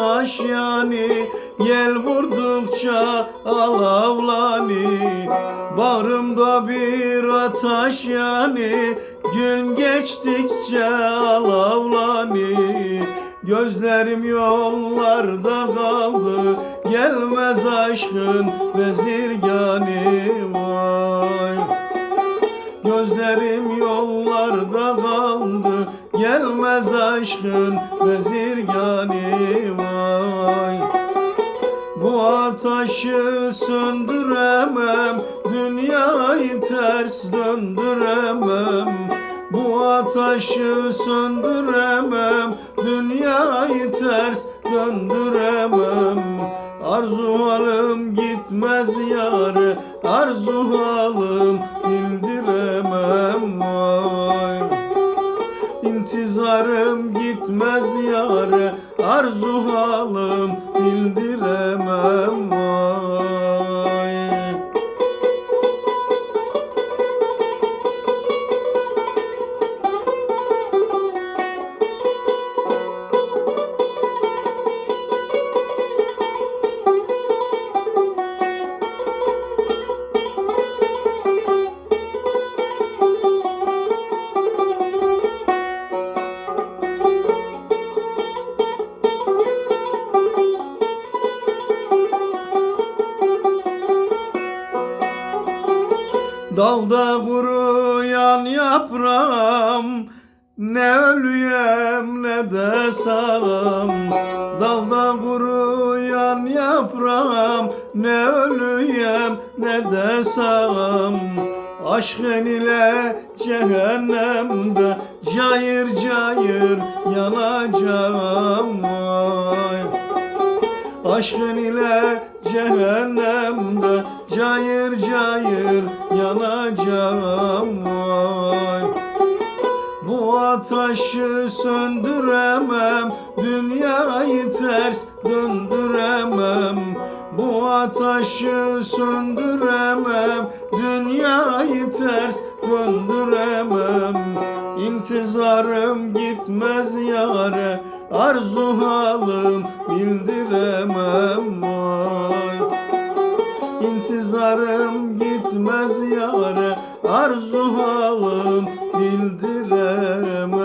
ataş yani Yel vurdukça alavlani Bağrımda bir ataş yani Gün geçtikçe alavlani Gözlerim yollarda kaldı Gelmez aşkın vezirgani. Vay! Gözlerim yollarda Gelmez aşkın bezirgani vay. Bu ataşı söndüremem Dünyayı ters döndüremem. Bu ataşı söndüremem Dünyayı ters döndüremem. Arzu halim gitmez yare Arzu halim bildiremem vay İntizarım gitmez yare Arzu halim bildiremem Dalda kuruyan yaprağım Ne ölüyem ne de sağım. Dalda kuruyan yaprağım Ne ölüyem ne de sağım. Aşkın ile cehennemde Cayır cayır yanacağım. Vay Aşkın ile cehennemde ateşi söndüremem Dünyayı ters döndüremem. Bu ateşi söndüremem Dünyayı ters döndüremem. İntizarım gitmez yare Arzu halim bildiremem. Vay! İntizarım gitmez yare Arzu halim bildiremem